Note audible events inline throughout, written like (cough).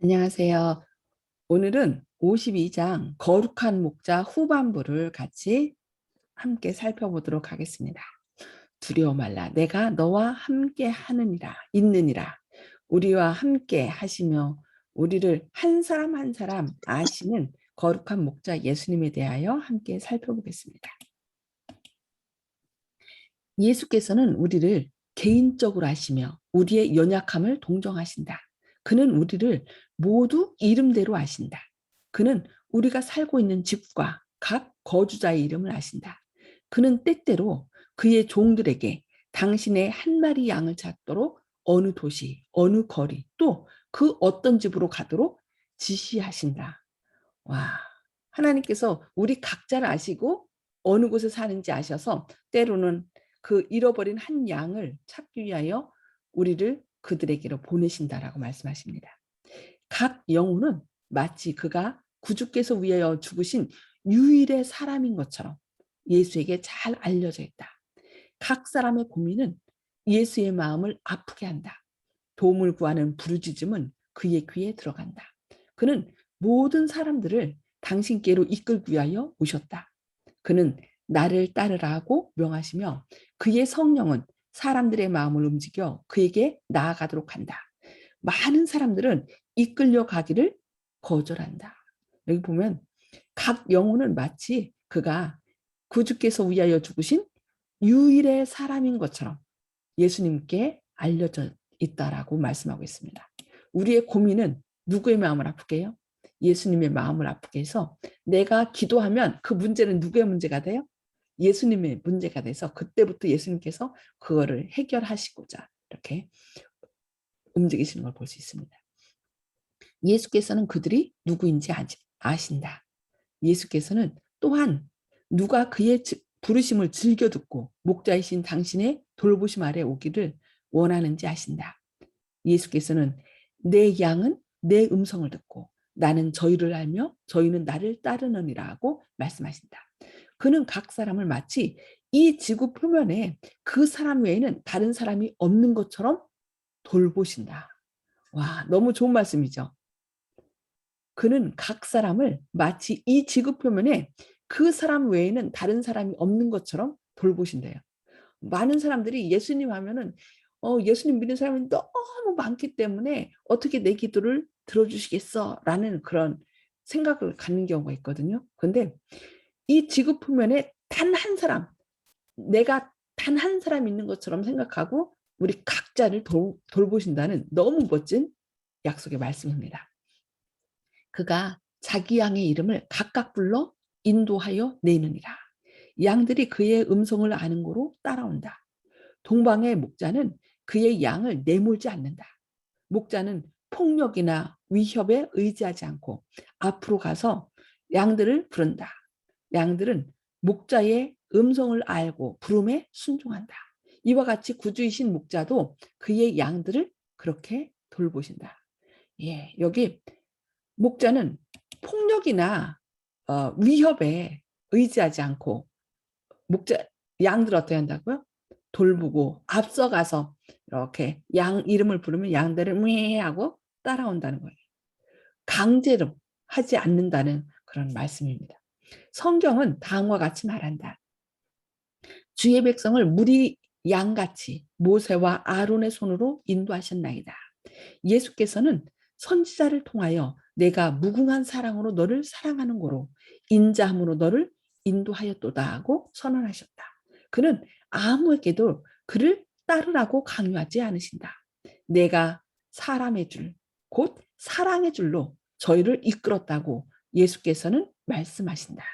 안녕하세요. 오늘은 52장 거룩한 목자 후반부를 같이 함께 살펴보도록 하겠습니다. 두려워 말라. 내가 너와 함께 하느니라, 있느니라. 우리와 함께 하시며 우리를 한 사람 한 사람 아시는 거룩한 목자 예수님에 대하여 함께 살펴보겠습니다. 예수께서는 우리를 개인적으로 아시며 우리의 연약함을 동정하신다. 그는 우리를 모두 이름대로 아신다. 그는 우리가 살고 있는 집과 각 거주자의 이름을 아신다. 그는 때때로 그의 종들에게 당신의 한 마리 양을 찾도록 어느 도시, 어느 거리, 또 그 어떤 집으로 가도록 지시하신다. 와, 하나님께서 우리 각자를 아시고 어느 곳에 사는지 아셔서 때로는 그 잃어버린 한 양을 찾기 위하여 우리를 그들에게로 보내신다라고 말씀하십니다. 각 영혼은 마치 그가 구주께서 위하여 죽으신 유일의 사람인 것처럼 예수에게 잘 알려져 있다. 각 사람의 고민은 예수의 마음을 아프게 한다. 도움을 구하는 부르짖음은 그의 귀에 들어간다. 그는 모든 사람들을 당신께로 이끌기 위하여 오셨다. 그는 나를 따르라 하고 명하시며 그의 성령은 사람들의 마음을 움직여 그에게 나아가도록 한다. 많은 사람들은 이끌려 가기를 거절한다. 여기 보면 각 영혼은 마치 그가 구주께서 위하여 죽으신 유일의 사람인 것처럼 예수님께 알려져 있다라고 말씀하고 있습니다. 우리의 고민은 누구의 마음을 아프게 해요? 예수님의 마음을 아프게 해서 내가 기도하면 그 문제는 누구의 문제가 돼요? 예수님의 문제가 돼서 그때부터 예수님께서 그거를 해결하시고자 이렇게 움직이시는 걸 볼 수 있습니다. 예수께서는 그들이 누구인지 아신다. 예수께서는 또한 누가 그의 부르심을 즐겨 듣고 목자이신 당신의 돌보심 아래 오기를 원하는지 아신다. 예수께서는 내 양은 내 음성을 듣고 나는 저희를 알며 저희는 나를 따르느니라고 말씀하신다. 그는 각 사람을 마치 이 지구 표면에 그 사람 외에는 다른 사람이 없는 것처럼 돌보신다. 와, 너무 좋은 말씀이죠. 그는 각 사람을 마치 이 지구 표면에 그 사람 외에는 다른 사람이 없는 것처럼 돌보신대요. 많은 사람들이 예수님 하면은 어, 예수님 믿는 사람이 너무 많기 때문에 어떻게 내 기도를 들어주시겠어? 라는 그런 생각을 갖는 경우가 있거든요. 근데 이 지구 표면에 단 한 사람, 내가 단 한 사람 있는 것처럼 생각하고 우리 각자를 돌, 돌보신다는 너무 멋진 약속의 말씀입니다. 그가 자기 양의 이름을 각각 불러 인도하여 내느니라. 양들이 그의 음성을 아는 거로 따라온다. 동방의 목자는 그의 양을 내몰지 않는다. 목자는 폭력이나 위협에 의지하지 않고 앞으로 가서 양들을 부른다. 양들은 목자의 음성을 알고 부름에 순종한다. 이와 같이 구주이신 목자도 그의 양들을 그렇게 돌보신다. 예, 여기 목자는 폭력이나 어, 위협에 의지하지 않고 목자 양들 어떻게 한다고요? 돌보고 앞서가서 이렇게 양 이름을 부르면 양들을 미 하고 따라온다는 거예요. 강제로 하지 않는다는 그런 말씀입니다. 성경은 다음과 같이 말한다. 주의 백성을 무리 양같이 모세와 아론의 손으로 인도하셨나이다. 예수께서는 선지자를 통하여 내가 무궁한 사랑으로 너를 사랑하는 거로 인자함으로 너를 인도하였도다 하고 선언하셨다. 그는 아무에게도 그를 따르라고 강요하지 않으신다. 내가 사람의 줄, 곧 사랑의 줄로 저희를 이끌었다고 예수께서는 말씀하신다.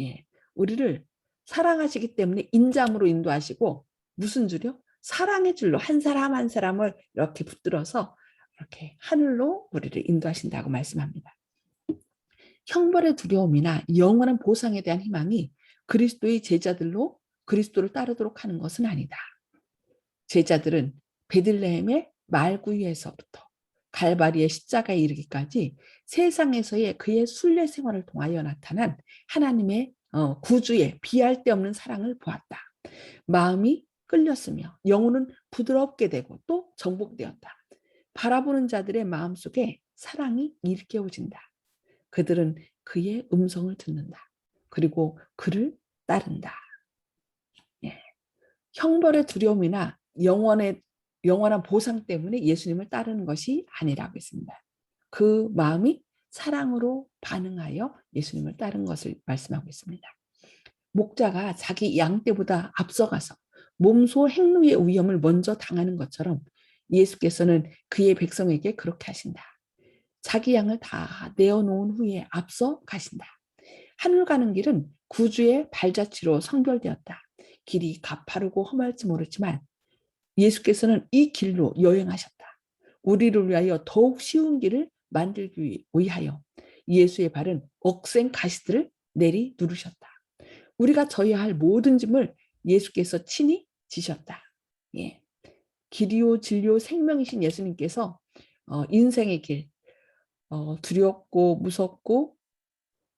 예, 우리를 사랑하시기 때문에 인자함으로 인도하시고 무슨 줄이요? 사랑의 줄로 한 사람 한 사람을 이렇게 붙들어서 이렇게 하늘로 우리를 인도하신다고 말씀합니다. 형벌의 두려움이나 영원한 보상에 대한 희망이 그리스도의 제자들로 그리스도를 따르도록 하는 것은 아니다. 제자들은 베들레헴의 말구이에서부터 갈바리의 십자가에 이르기까지 세상에서의 그의 순례 생활을 통하여 나타난 하나님의 어, 구주의 비할 데 없는 사랑을 보았다. 마음이 끌렸으며 영혼은 부드럽게 되고 또 정복되었다. 바라보는 자들의 마음속에 사랑이 일깨워진다. 그들은 그의 음성을 듣는다. 그리고 그를 따른다. 예. 형벌의 두려움이나 영원의 영원한 보상 때문에 예수님을 따르는 것이 아니라고 했습니다. 그 마음이 사랑으로 반응하여 예수님을 따른 것을 말씀하고 있습니다. 목자가 자기 양 떼보다 앞서가서 몸소 행루의 위험을 먼저 당하는 것처럼 예수께서는 그의 백성에게 그렇게 하신다. 자기 양을 다 내어놓은 후에 앞서 가신다. 하늘 가는 길은 구주의 발자취로 성별되었다. 길이 가파르고 험할지 모르지만 예수께서는 이 길로 여행하셨다. 우리를 위하여 더욱 쉬운 길을 만들기 위하여 예수의 발은 억센 가시들을 내리 누르셨다. 우리가 져야 할 모든 짐을 예수께서 친히 지셨다. 예. 길이요 진리요 생명이신 예수님께서 어, 인생의 길 어, 두렵고 무섭고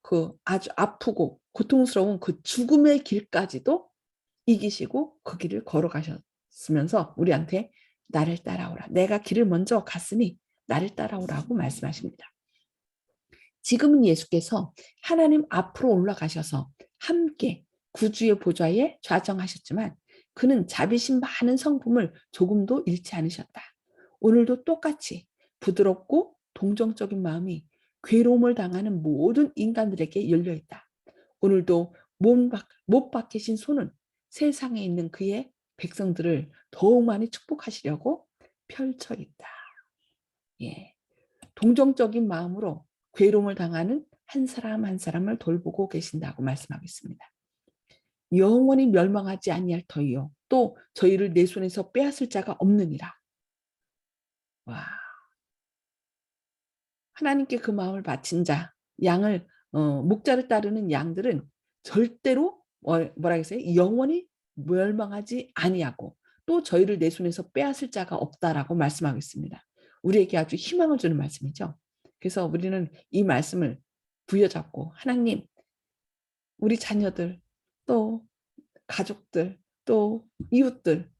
그 아주 아프고 고통스러운 그 죽음의 길까지도 이기시고 그 길을 걸어가셨 으면서 우리한테 나를 따라오라. 내가 길을 먼저 갔으니 나를 따라오라고 말씀하십니다. 지금은 예수께서 하나님 앞으로 올라가셔서 함께 구주의 보좌에 좌정하셨지만 그는 자비심 많은 성품을 조금도 잃지 않으셨다. 오늘도 똑같이 부드럽고 동정적인 마음이 괴로움을 당하는 모든 인간들에게 열려 있다. 오늘도 못 박히신 손은 세상에 있는 그의 백성들을 더욱 많이 축복하시려고 펼쳐 있다. 예. 동정적인 마음으로 괴로움을 당하는 한 사람 한 사람을 돌보고 계신다고 말씀하겠습니다. 영원히 멸망하지 아니할 터이요 또 저희를 내 손에서 빼앗을 자가 없느니라. 와. 하나님께 그 마음을 바친 자, 양을 어, 목자를 따르는 양들은 절대로 뭐, 뭐라 했어요? 영원히 멸망하지 아니하고 또 저희를 내 손에서 빼앗을 자가 없다라고 말씀하겠습니다. 우리에게 아주 희망을 주는 말씀이죠. 그래서 우리는 이 말씀을 부여잡고 하나님, 우리 자녀들, 또 가족들, 또 이웃들,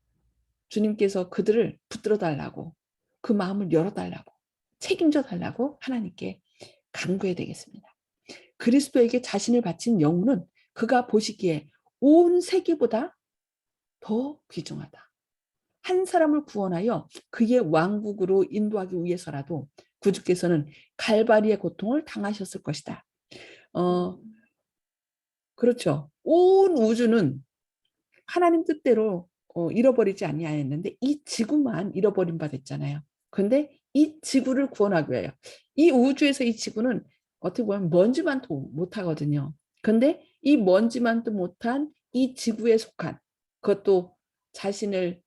주님께서 그들을 붙들어 달라고 그 마음을 열어 달라고 책임져 달라고 하나님께 간구해야 되겠습니다. 그리스도에게 자신을 바친 영혼은 그가 보시기에 온 세계보다 더 귀중하다. 한 사람을 구원하여 그의 왕국으로 인도하기 위해서라도 구주께서는 갈바리의 고통을 당하셨을 것이다. 어, 그렇죠. 온 우주는 하나님 뜻대로 어, 잃어버리지 아니하였는데 이 지구만 잃어버린 바 됐잖아요. 근데 이 지구를 구원하기 위하여 이 우주에서 이 지구는 어떻게 보면 먼지만도 못하거든요. 근데 이 먼지만도 못한 이 지구에 속한 그것도 자신을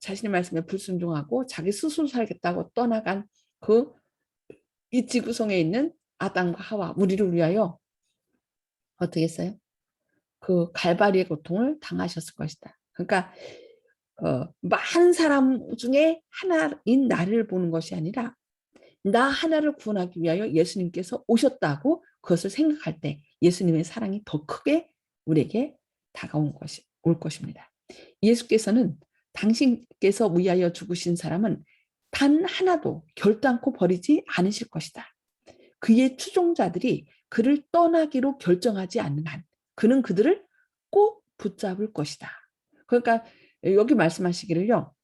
자신의 말씀에 불순종하고 자기 스스로 살겠다고 떠나간 그 이 지구성에 있는 아담과 하와 우리를 위하여 어떻게 했어요? 그 갈바리의 고통을 당하셨을 것이다. 그러니까 어, 많은 사람 중에 하나인 나를 보는 것이 아니라 나 하나를 구원하기 위하여 예수님께서 오셨다고 그것을 생각할 때 예수님의 사랑이 더 크게 우리에게 다가온 것이 올 것입니다. 예수께서는 당신께서 위하여 죽으신 사람은 단 하나도 결단코 버리지 않으실 것이다. 그의 추종자들이 그를 떠나기로 결정하지 않는 한 그는 그들을 꼭 붙잡을 것이다. 그러니까 여기 말씀하시기를요.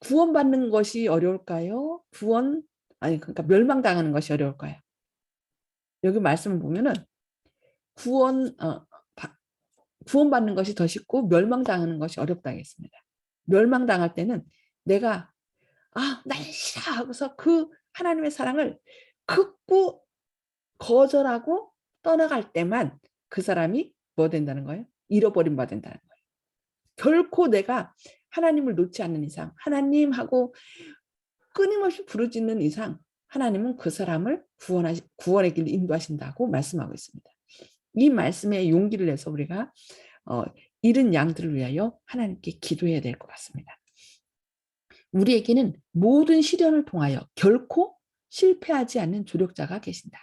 구원받는 것이 어려울까요? 구원 아니 그러니까 멸망당하는 것이 어려울까요? 여기 말씀을 보면은 구원 어, 구원받는 것이 더 쉽고 멸망당하는 것이 어렵다고 했습니다. 멸망당할 때는 내가 아, 날 싫어 하고서 그 하나님의 사랑을 극구 거절하고 떠나갈 때만 그 사람이 뭐 된다는 거예요? 잃어버린 바 된다는 거예요. 결코 내가 하나님을 놓지 않는 이상, 하나님하고 끊임없이 부르짖는 이상, 하나님은 그 사람을 구원하시, 구원의 길을 인도하신다고 말씀하고 있습니다. 이 말씀에 용기를 내서 우리가 어, 잃은 양들을 위하여 하나님께 기도해야 될 것 같습니다. 우리에게는 모든 시련을 통하여 결코 실패하지 않는 조력자가 계신다.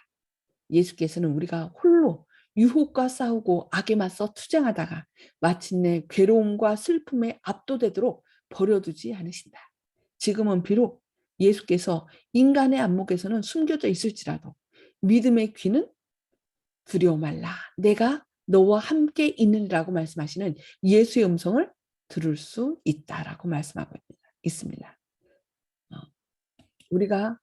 예수께서는 우리가 홀로 유혹과 싸우고 악에 맞서 투쟁하다가 마침내 괴로움과 슬픔에 압도되도록 버려두지 않으신다. 지금은 비록 예수께서 인간의 안목에서는 숨겨져 있을지라도 믿음의 귀는 두려워 말라. 내가 너와 함께 있느니라고 말씀하시는 예수의 음성을 들을 수 있다라고 말씀하고 있습니다. 어, 우리가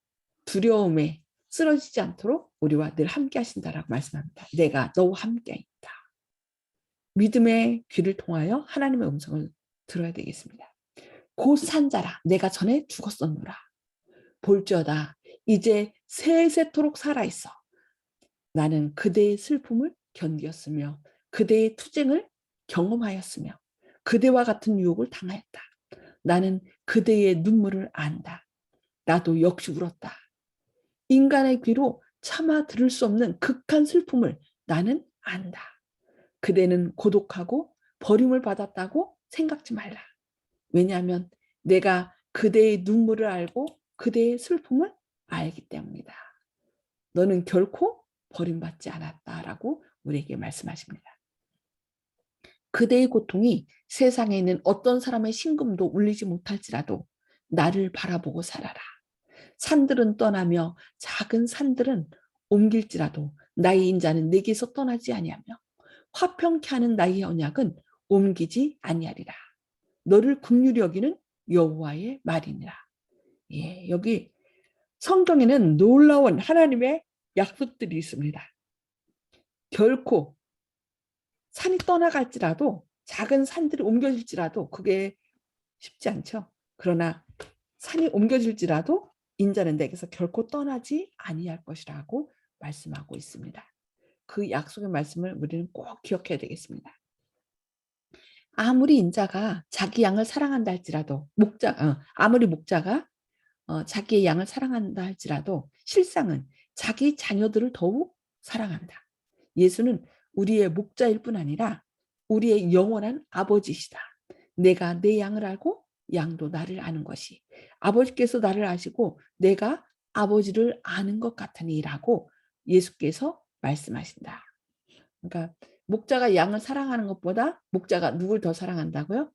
두려움에 쓰러지지 않도록 우리와 늘 함께 하신다라고 말씀합니다. 내가 너와 함께 있다. 믿음의 귀를 통하여 하나님의 음성을 들어야 되겠습니다. 곧 산자라 내가 전에 죽었었노라. 볼지어다 이제 세세토록 살아있어. 나는 그대의 슬픔을 견디었으며 그대의 투쟁을 경험하였으며 그대와 같은 유혹을 당하였다. 나는 그대의 눈물을 안다. 나도 역시 울었다. 인간의 귀로 차마 들을 수 없는 극한 슬픔을 나는 안다. 그대는 고독하고 버림을 받았다고 생각지 말라. 왜냐하면 내가 그대의 눈물을 알고 그대의 슬픔을 알기 때문이다. 너는 결코 버림받지 않았다라고 우리에게 말씀하십니다. 그대의 고통이 세상에 있는 어떤 사람의 심금도 울리지 못할지라도 나를 바라보고 살아라. 산들은 떠나며 작은 산들은 옮길지라도 나의 인자는 내게서 떠나지 아니하며 화평케 하는 나의 언약은 옮기지 아니하리라. 너를 긍휼히 여기는 여호와의 말이니라. 예, 여기 성경에는 놀라운 하나님의 약속들이 있습니다. 결코 산이 떠나갈지라도 작은 산들이 옮겨질지라도 그게 쉽지 않죠. 그러나 산이 옮겨질지라도 인자는 내게서 결코 떠나지 아니할 것이라고 말씀하고 있습니다. 그 약속의 말씀을 우리는 꼭 기억해야 되겠습니다. 아무리 인자가 자기 양을 사랑한다 할지라도 목자 어, 아무리 목자가 어, 자기의 양을 사랑한다 할지라도 실상은 자기 자녀들을 더욱 사랑한다. 예수는 우리의 목자일 뿐 아니라 우리의 영원한 아버지시다. 내가 내 양을 알고 양도 나를 아는 것이 아버지께서 나를 아시고 내가 아버지를 아는 것 같으니라고 예수께서 말씀하신다. 그러니까 목자가 양을 사랑하는 것보다 목자가 누굴 더 사랑한다고요?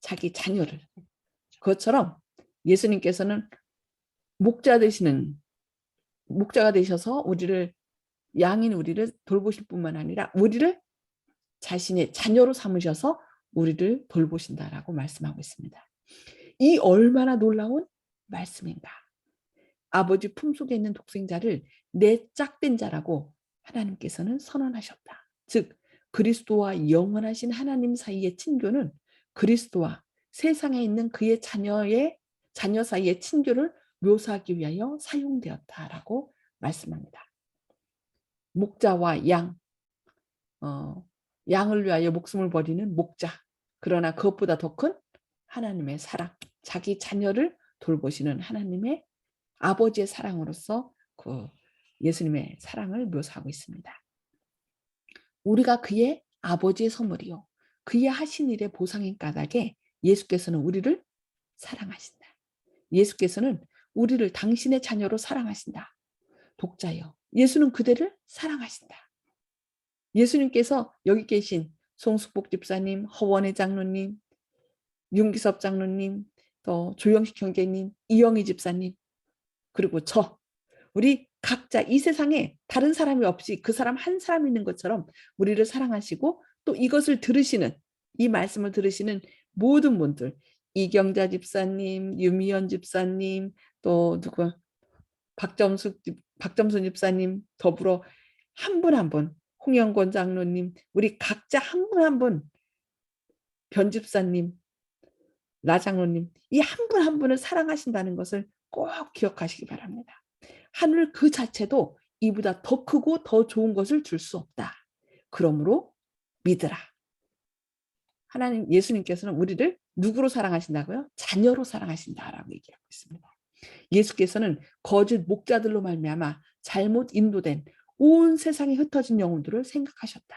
자기 자녀를. 그것처럼 예수님께서는 목자 되시는 목자가 되셔서 우리를 양인 우리를 돌보실 뿐만 아니라 우리를 자신의 자녀로 삼으셔서 우리를 돌보신다라고 말씀하고 있습니다. 이 얼마나 놀라운 말씀인가. 아버지 품속에 있는 독생자를 내 짝된 자라고 하나님께서는 선언하셨다. 즉 그리스도와 영원하신 하나님 사이의 친교는 그리스도와 세상에 있는 그의 자녀의 자녀 사이의 친교를 묘사하기 위하여 사용되었다라고 말씀합니다. 목자와 양, 어, 양을 위하여 목숨을 버리는 목자. 그러나 그것보다 더 큰 하나님의 사랑, 자기 자녀를 돌보시는 하나님의 아버지의 사랑으로서 그 예수님의 사랑을 묘사하고 있습니다. 우리가 그의 아버지의 선물이요. 그의 하신 일의 보상인 까닭에 예수께서는 우리를 사랑하신다. 예수께서는 우리를 당신의 자녀로 사랑하신다. 독자여. 예수는 그대를 사랑하신다. 예수님께서 여기 계신 송숙복 집사님, 허원의 장로님, 윤기섭 장로님, 또 조영식 형제님, 이영희 집사님, 그리고 저, 우리 각자 이 세상에 다른 사람이 없이 그 사람 한 사람 있는 것처럼 우리를 사랑하시고 또 이것을 들으시는 이 말씀을 들으시는 모든 분들 이경자 집사님, 유미연 집사님, 또 누구 박점수 박점수 집사님 더불어 한 분 한 분, 홍영권 장로님, 우리 각자 한 분 한 분, 변 집사님, 라 장로님, 이 한분한 분을 사랑하신다는 것을 꼭 기억하시기 바랍니다. 하늘 그 자체도 이보다 더 크고 더 좋은 것을 줄 수 없다. 그러므로 믿으라. 하나님 예수님께서는 우리를 누구로 사랑하신다고요? 자녀로 사랑하신다라고 얘기하고 있습니다. 예수께서는 거짓 목자들로 말미암아 잘못 인도된 온 세상에 흩어진 영혼들을 생각하셨다.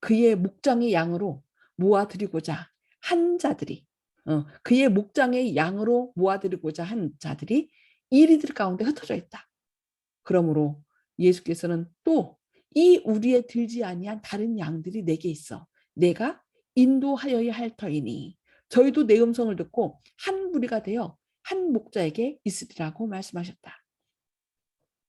그의 목장의 양으로 모아드리고자 한 자들이 어, 그의 목장의 양으로 모아드리고자 한 자들이 이리들 가운데 흩어져 있다. 그러므로 예수께서는 또 이 우리에 들지 아니한 다른 양들이 내게 있어. 내가 인도하여야 할 터이니 저희도 내 음성을 듣고 한 무리가 되어 한 목자에게 있으리라고 말씀하셨다.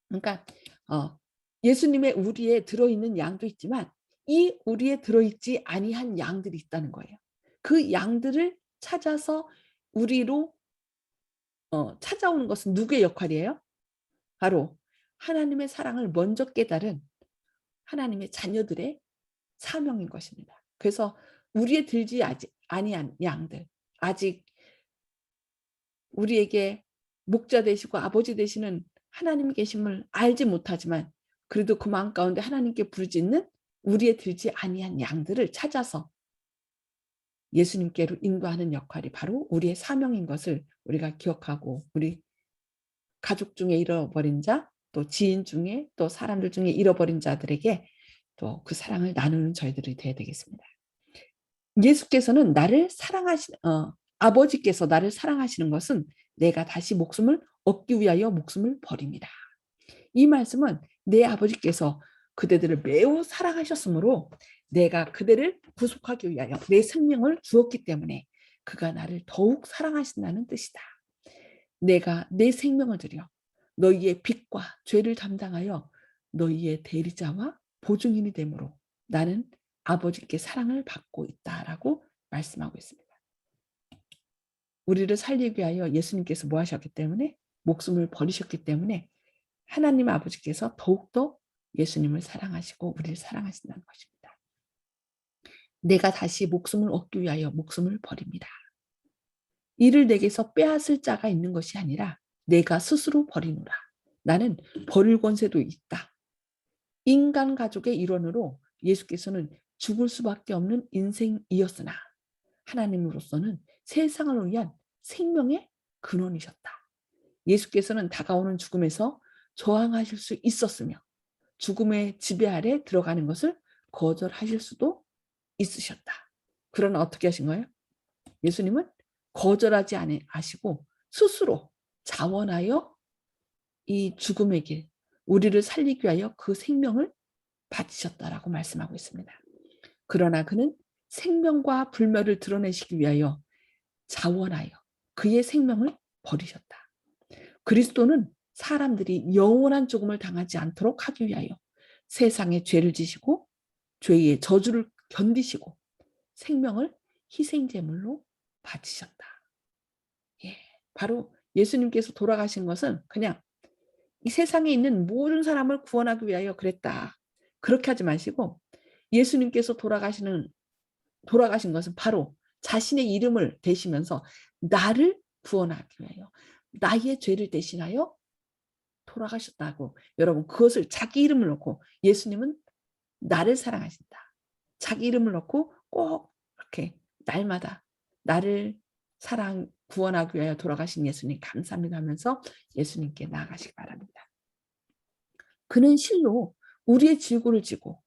그러니까 어, 예수님의 우리에 들어있는 양도 있지만 이 우리에 들어있지 아니한 양들이 있다는 거예요. 그 양들을 찾아서 우리로 어, 찾아오는 것은 누구의 역할이에요? 바로 하나님의 사랑을 먼저 깨달은 하나님의 자녀들의 사명인 것입니다. 그래서 우리에 들지 아직 아니한 양들, 아직 우리에게 목자 되시고 아버지 되시는 하나님 계심을 알지 못하지만 그래도 그 마음 가운데 하나님께 부르짖는 우리에 들지 아니한 양들을 찾아서 예수님께로 인도하는 역할이 바로 우리의 사명인 것을 우리가 기억하고 우리 가족 중에 잃어버린 자, 또 지인 중에 또 사람들 중에 잃어버린 자들에게 또 그 사랑을 나누는 저희들이 되어야 되겠습니다. 예수께서는 나를 사랑하시 어, 아버지께서 나를 사랑하시는 것은 내가 다시 목숨을 얻기 위하여 목숨을 버립니다. 이 말씀은 내 아버지께서 그대들을 매우 사랑하셨으므로 내가 그대를 구속하기 위하여 내 생명을 주었기 때문에 그가 나를 더욱 사랑하신다는 뜻이다. 내가 내 생명을 들여 너희의 빚과 죄를 담당하여 너희의 대리자와 보증인이 되므로 나는 아버지께 사랑을 받고 있다라고 말씀하고 있습니다. 우리를 살리기 위하여 예수님께서 뭐 하셨기 때문에 목숨을 버리셨기 때문에 하나님 아버지께서 더욱더 예수님을 사랑하시고 우리를 사랑하신다는 것입니다. 내가 다시 목숨을 얻기 위하여 목숨을 버립니다. 이를 내게서 빼앗을 자가 있는 것이 아니라 내가 스스로 버리노라. 나는 버릴 권세도 있다. 인간 가족의 일원으로 예수께서는 죽을 수밖에 없는 인생이었으나 하나님으로서는 세상을 위한 생명의 근원이셨다. 예수께서는 다가오는 죽음에서 저항하실 수 있었으며 죽음의 지배 아래 들어가는 것을 거절하실 수도 있으셨다. 그러나 어떻게 하신 거예요? 예수님은 거절하지 아시고 스스로 자원하여 이 죽음의 길, 우리를 살리기 위하여 그 생명을 바치셨다라고 말씀하고 있습니다. 그러나 그는 생명과 불멸을 드러내시기 위하여 자원하여 그의 생명을 버리셨다. 그리스도는 사람들이 영원한 죽음을 당하지 않도록 하기 위하여 세상에 죄를 지시고 죄의 저주를 견디시고 생명을 희생제물로 바치셨다. 예, 바로 예수님께서 돌아가신 것은 그냥 이 세상에 있는 모든 사람을 구원하기 위하여 그랬다. 그렇게 하지 마시고 예수님께서 돌아가시는 돌아가신 것은 바로 자신의 이름을 대시면서 나를 구원하기 위하여 나의 죄를 대신하여 돌아가셨다고 여러분 그것을 자기 이름을 놓고 예수님은 나를 사랑하신다. 자기 이름을 놓고 꼭 이렇게 날마다 나를 사랑 구원하기 위하여 돌아가신 예수님 감사합니다 하면서 예수님께 나아가시기 바랍니다. 그는 실로 우리의 질고를 지고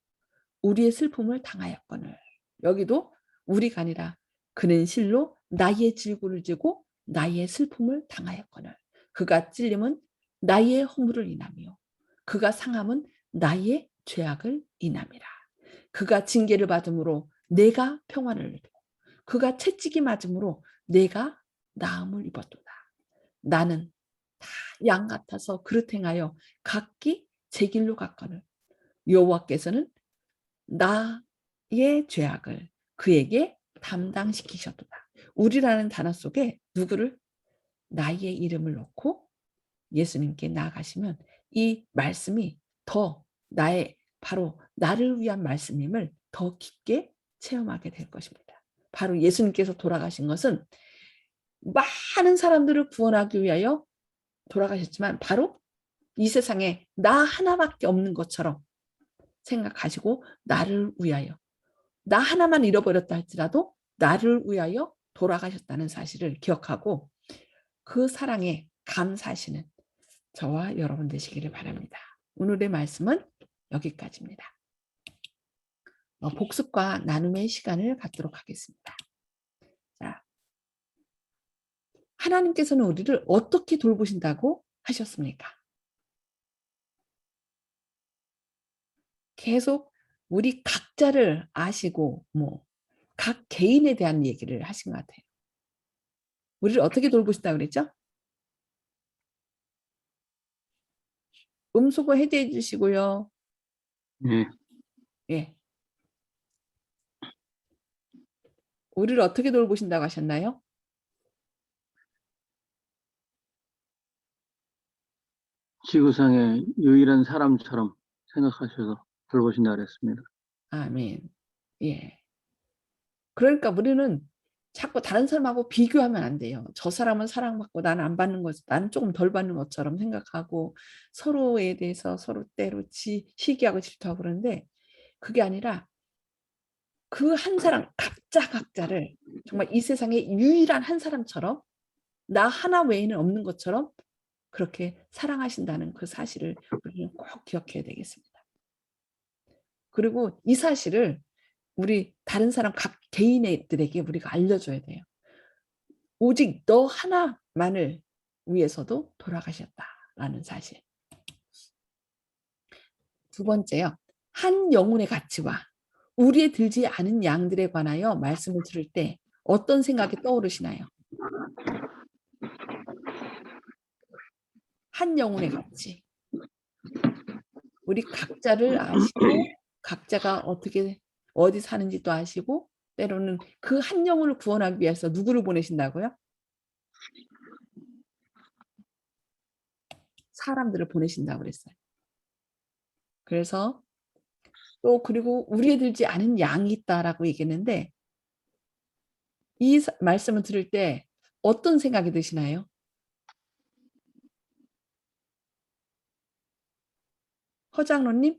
우리의 슬픔을 당하였거늘 여기도 우리가 아니라 그는 실로 나의 질고를 지고 나의 슬픔을 당하였거늘. 그가 찔림은 나의 허물을 인하며 그가 상함은 나의 죄악을 인함이라. 그가 징계를 받음으로 내가 평안을 누리고 그가 채찍이 맞음으로 내가 나음을 입었도다. 나는 다 양 같아서 그릇 행하여 각기 제 길로 갔거늘. 여호와께서는 나의 죄악을 그에게 담당시키셨도다. 우리라는 단어 속에 누구를 나의 이름을 넣고 예수님께 나아가시면 이 말씀이 더 나의 바로 나를 위한 말씀임을 더 깊게 체험하게 될 것입니다. 바로 예수님께서 돌아가신 것은 많은 사람들을 구원하기 위하여 돌아가셨지만 바로 이 세상에 나 하나밖에 없는 것처럼 생각하시고 나를 위하여 나 하나만 잃어버렸다 할지라도 나를 위하여 돌아가셨다는 사실을 기억하고 그 사랑에 감사하시는 저와 여러분 되시기를 바랍니다. 오늘의 말씀은 여기까지입니다. 어, 복습과 나눔의 시간을 갖도록 하겠습니다. 자, 하나님께서는 우리를 어떻게 돌보신다고 하셨습니까? 계속 우리 각자를 아시고 뭐 각 개인에 대한 얘기를 하신 것 같아요. 우리를 어떻게 돌보신다 그랬죠? 음소거 해제해 주시고요. 네. 예. 우리를 어떻게 돌보신다고 하셨나요? 지구상의 유일한 사람처럼 생각하셔서 돌보신다 그랬습니다. 아멘. 예. 그러니까 우리는 자꾸 다른 사람하고 비교하면 안 돼요. 저 사람은 사랑받고 나는 안 받는 것, 나는 조금 덜 받는 것처럼 생각하고 서로에 대해서 서로 때로 지, 시기하고 질투하고 그러는데 그게 아니라 그 한 사람 각자 각자를 정말 이 세상에 유일한 한 사람처럼 나 하나 외에는 없는 것처럼 그렇게 사랑하신다는 그 사실을 우리는 꼭 기억해야 되겠습니다. 그리고 이 사실을 우리 다른 사람 각 개인들에게 우리가 알려줘야 돼요. 오직 너 하나만을 위해서도 돌아가셨다라는 사실. 두 번째요. 한 영혼의 가치와 우리에 들지 않은 양들에 관하여 말씀을 들을 때 어떤 생각이 떠오르시나요? 한 영혼의 가치. 우리 각자를 아시고 각자가 어떻게 어디 사는지도 아시고 때로는 그 한 영혼을 구원하기 위해서 누구를 보내신다고요? 사람들을 보내신다고 그랬어요. 그래서 또 그리고 우리에 들지 않은 양이 있다라고 얘기했는데 이 사- 말씀을 들을 때 어떤 생각이 드시나요? 허장로님?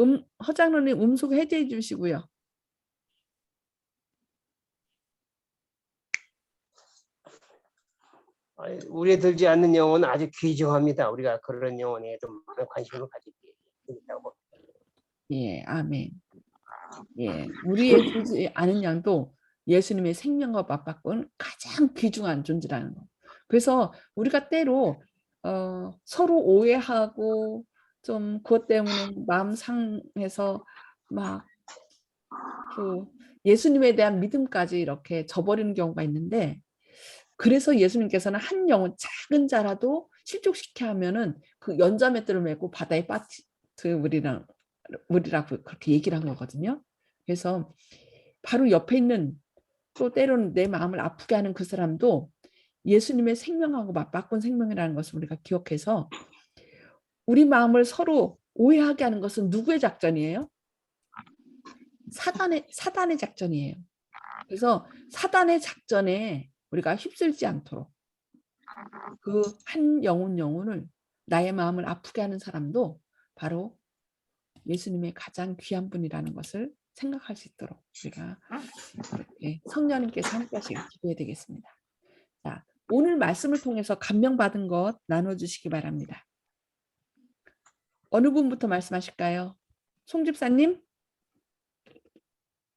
음, 허장로님 음속 해제해 주시고요. 우리에 들지 않는 영혼은 아주 귀중합니다. 우리가 그런 영혼에 좀 많은 관심을 가지게 된다고. 예, 아멘. 예, 우리의 들지 않은 양도 예수님의 생명과 맞바꾼 가장 귀중한 존재라는 거. 그래서 우리가 때로 어, 서로 오해하고 좀 그것 때문에 마음 상해서 막 그 예수님에 대한 믿음까지 이렇게 저버리는 경우가 있는데 그래서 예수님께서는 한 영혼 작은 자라도 실족시켜 하면은 그 연자맷돌을 메고 바다에 빠뜨리랑 우리라고 그렇게 얘기를 한 거거든요. 그래서 바로 옆에 있는 또 때로는 내 마음을 아프게 하는 그 사람도 예수님의 생명하고 맞바꾼 생명이라는 것을 우리가 기억해서 우리 마음을 서로 오해하게 하는 것은 누구의 작전이에요? 사단의 사단의 작전이에요. 그래서 사단의 작전에 우리가 휩쓸지 않도록 그 한 영혼 영혼을 나의 마음을 아프게 하는 사람도 바로 예수님의 가장 귀한 분이라는 것을 생각할 수 있도록 우리가 이렇게 성령님께서 함께 하시길 기도해야 되겠습니다. 자, 오늘 말씀을 통해서 감명받은 것 나눠주시기 바랍니다. 어느 분부터 말씀하실까요? 송 집사님?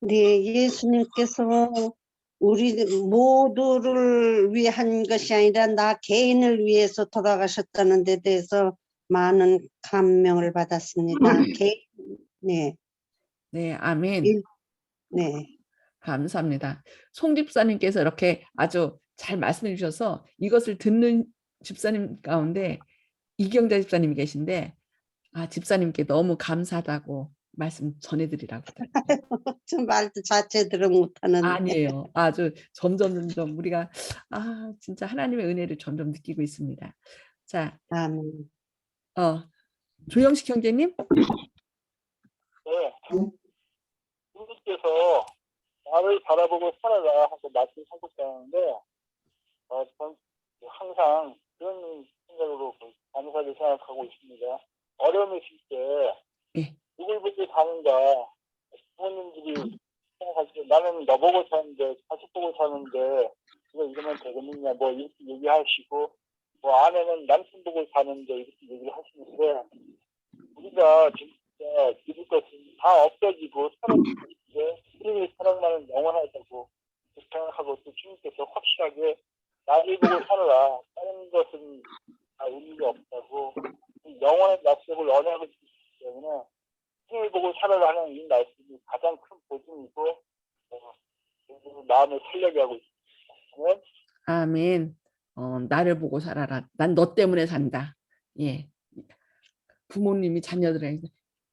네, 예수님께서 우리 모두를 위한 것이 아니라 나 개인을 위해서 돌아가셨다는 데 대해서 많은 감명을 받았습니다. 개인, 네, 네, 아멘. 일- 네, 감사합니다. 송 집사님께서 이렇게 아주 잘 말씀해 주셔서 이것을 듣는 집사님 가운데 이경자 집사님이 계신데 아 집사님께 너무 감사하다고 말씀 전해드리라고 좀 (laughs) 말도 자체들은 못하는데. 아니에요. 아주 점점 점점 우리가 아 진짜 하나님의 은혜를 점점 느끼고 있습니다. 자, 아멘. 어 조영식 형제님, 네. 주님께서 나를 바라보고 살아라 하고 말씀하셨다는데, 어, 전 항상 그런 생각으로 그 감사를 생각하고 있습니다. 어려움이 있을 때, 예. 누굴 보고 사는가, 부모님들이 때 나는 너 보고 사는데, 자식 보고 사는데, 이거 이러면 되겠느냐, 뭐 이렇게 얘기하시고, 뭐 아내는 남편 보고 사는데 이렇게 얘기를 하시는데, 우리가 진짜 믿을 것은 다 없어지고 사랑하는데 주님의 사랑만은 영원하다고 생각하고 또 주님께서 확실하게 나를 보고 살아라 다른 것은 다 의미가 없다고 이 영원의 약속을 언약을 주시기 때문에 주님을 보고 살아라 하는 이 말씀이 가장 큰 보증이고 어, 마음을 설레게 하고 있습니다. 아멘. 어, 나를 보고 살아라. 난 너 때문에 산다. 예. 부모님이 자녀들을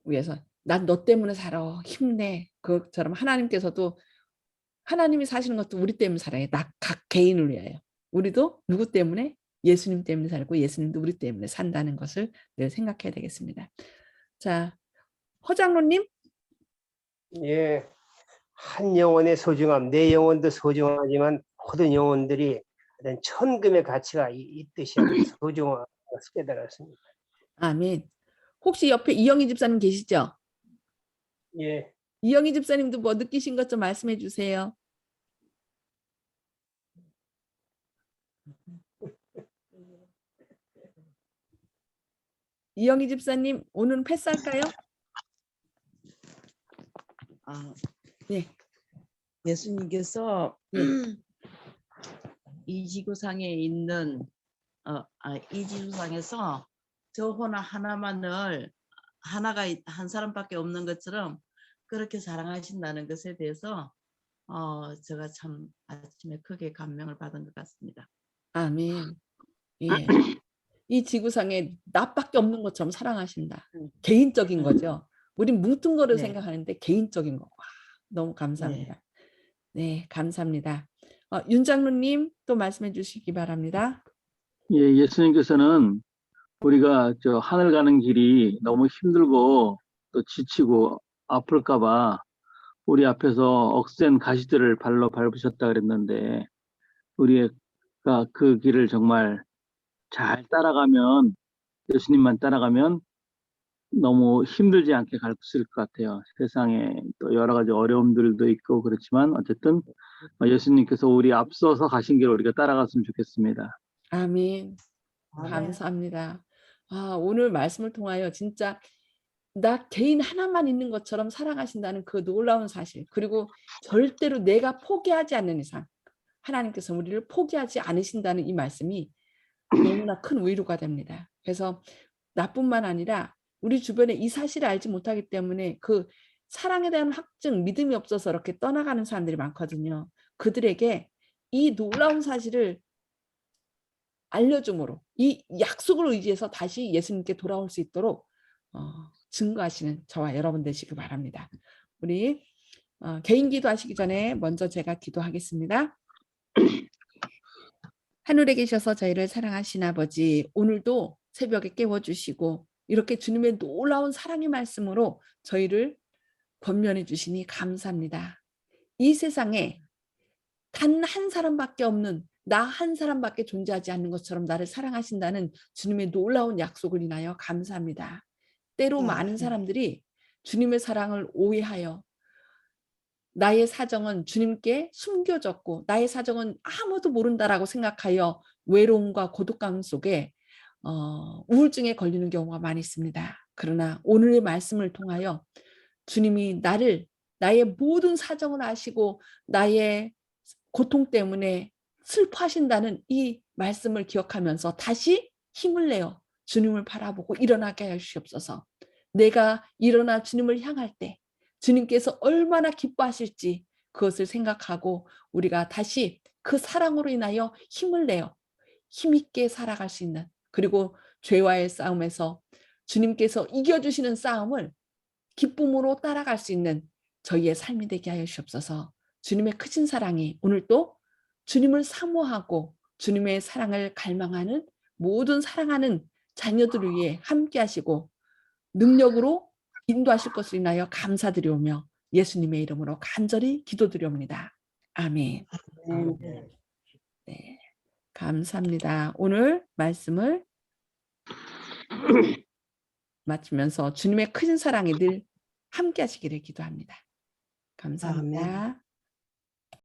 위해서 난 너 때문에 살아. 힘내. 그처럼 하나님께서도 하나님이 사시는 것도 우리 때문에 살아요. 나 각 개인을 위하여. 우리도 누구 때문에? 예수님 때문에 살고 예수님도 우리 때문에 산다는 것을 늘 생각해야 되겠습니다. 자, 허장로님. 예. 한 영혼의 소중함, 내 영혼도 소중하지만 모든 영혼들이 어떤 천금의 가치가 이- 있듯이 소중한 것을 깨달았습니다. 아멘. 혹시 옆에 이영희 집사님 계시죠? 예. 이영희 집사님도 뭐 느끼신 것 좀 말씀해 주세요. 이영희 집사님 오늘은 패스할까요? 아, 네. 예수님께서 네. (clears throat) 이 지구상에 있는 어, 아, 이 지구상에서 저 하나 하나만을 하나가 있- 한 사람밖에 없는 것처럼 그렇게 사랑하신다는 것에 대해서 어, 제가 참 아침에 크게 감명을 받은 것 같습니다. 아멘. 예. (clears throat) 이 지구상에 나밖에 없는 것처럼 사랑하신다. 음. 개인적인 음. 거죠. 우린 뭉뚱 거를 네. 생각하는데 개인적인 거. 와, 너무 감사합니다. 네, 감사합니다. 어, 윤 장로님 또 말씀해 주시기 바랍니다. 예, 예수님께서는 우리가 저 하늘 가는 길이 너무 힘들고 또 지치고 아플까봐 우리 앞에서 억센 가시들을 발로 밟으셨다 그랬는데 우리가 그 길을 정말 잘 따라가면 예수님만 따라가면 너무 힘들지 않게 갈 수 있을 것 같아요. 세상에 또 여러 가지 어려움들도 있고 그렇지만 어쨌든 예수님께서 우리 앞서서 가신 길을 우리가 따라갔으면 좋겠습니다. 아멘. 감사합니다. 아, 오늘 말씀을 통하여 진짜 나 개인 하나만 있는 것처럼 사랑하신다는 그 놀라운 사실. 그리고 절대로 내가 포기하지 않는 이상 하나님께서 우리를 포기하지 않으신다는 이 말씀이 (clears throat) 너무나 큰 위로가 됩니다. 그래서 나뿐만 아니라 우리 주변에 이 사실을 알지 못하기 때문에 그 사랑에 대한 확증, 믿음이 없어서 이렇게 떠나가는 사람들이 많거든요. 그들에게 이 놀라운 사실을 알려줌으로 이 약속을 의지해서 다시 예수님께 돌아올 수 있도록 어, 증거하시는 저와 여러분 되시기 바랍니다. 우리 어, 개인 기도하시기 전에 먼저 제가 기도하겠습니다. (clears throat) 하늘에 계셔서 저희를 사랑하신 아버지 오늘도 새벽에 깨워주시고 이렇게 주님의 놀라운 사랑의 말씀으로 저희를 권면해 주시니 감사합니다. 이 세상에 단 한 사람밖에 없는 나 한 사람밖에 존재하지 않는 것처럼 나를 사랑하신다는 주님의 놀라운 약속을 인하여 감사합니다. 때로 음, 많은 음. 사람들이 주님의 사랑을 오해하여 나의 사정은 주님께 숨겨졌고 나의 사정은 아무도 모른다라고 생각하여 외로움과 고독감 속에 어, 우울증에 걸리는 경우가 많이 있습니다. 그러나 오늘의 말씀을 통하여 주님이 나를 나의 모든 사정을 아시고 나의 고통 때문에 슬퍼하신다는 이 말씀을 기억하면서 다시 힘을 내어 주님을 바라보고 일어나게 하여 주시옵소서. 내가 일어나 주님을 향할 때 주님께서 얼마나 기뻐하실지 그것을 생각하고 우리가 다시 그 사랑으로 인하여 힘을 내어 힘있게 살아갈 수 있는 그리고 죄와의 싸움에서 주님께서 이겨주시는 싸움을 기쁨으로 따라갈 수 있는 저희의 삶이 되게 하여 주옵소서. 주님의 크신 사랑이 오늘 또 주님을 사모하고 주님의 사랑을 갈망하는 모든 사랑하는 자녀들을 위해 함께 하시고 능력으로 인도하실 것을 인하여 감사드리오며 예수님의 이름으로 간절히 기도드리옵니다. 아멘. 네. 감사합니다. 오늘 말씀을 (clears throat) 마치면서 주님의 큰 사랑이 늘 함께 하시기를 기도합니다. 감사합니다.